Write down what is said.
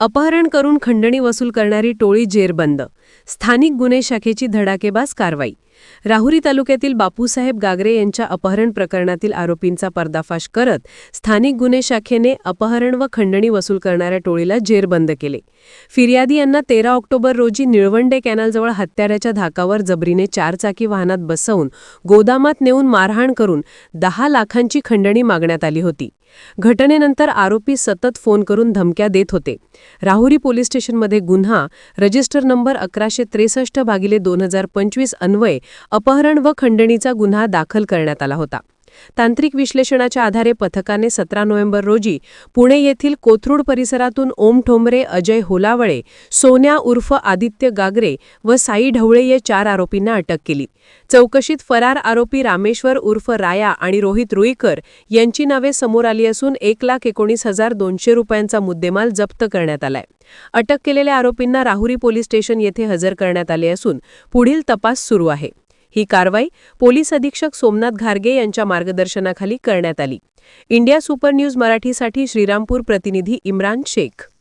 अपहरण करून खंडणी वसूल करणारी टोळी जेरबंद. स्थानिक गुन्हे शाखेची धडाकेबाज कारवाई. राहुरी तालुक्यातील बापूसाहेब गागरे यांच्या अपहरण प्रकरणातील आरोपींचा पर्दाफाश करत स्थानिक गुन्हे शाखेने अपहरण व खंडणी वसूल करणाऱ्या टोळीला जेरबंद केले. फिर्यादी यांना तेरा ऑक्टोबर रोजी निळवंडे कॅनलजवळ हत्याराच्या धाकावर जबरीने चारचाकी वाहनात बसवून गोदामात नेऊन मारहाण करून दहा लाखांची खंडणी मागण्यात आली होती. घटनेनंतर आरोपी सतत फोन करून धमक्या देत होते. राहुरी पोलीस स्टेशनमध्ये गुन्हा रजिस्टर नंबर अकराशे त्रेसष्ट भागिले दोन हजार पंचवीस अन्वये अपहरण व खंडणीचा गुन्हा दाखल करण्यात आला होता. तांत्रिक विश्लेषणाच्या आधारे पथकाने सतरा नोव्हेंबर रोजी पुणे येथील कोथरूड परिसरातून ओम ठोंबरे अजय होलावळे सोन्या उर्फ आदित्य गागरे व साई ढवळे या चार आरोपींना अटक केली. चौकशीत फरार आरोपी रामेश्वर उर्फ राया आणि रोहित रुईकर यांची नावे समोर आली असून एक लाख एकोणीस हजार दोनशे रुपयांचा मुद्देमाल जप्त करण्यात आलाय. अटक केलेल्या आरोपींना राहुरी पोलीस स्टेशन येथे हजर करण्यात आले असून पुढील तपास सुरू आहे. ही कारवाई पोलीस अधीक्षक सोमनाथ घारगे यांच्या मार्गदर्शनाखाली करण्यात आली. इंडिया सुपर न्यूज मराठीसाठी श्रीरामपूर प्रतिनिधी इम्रान शेख.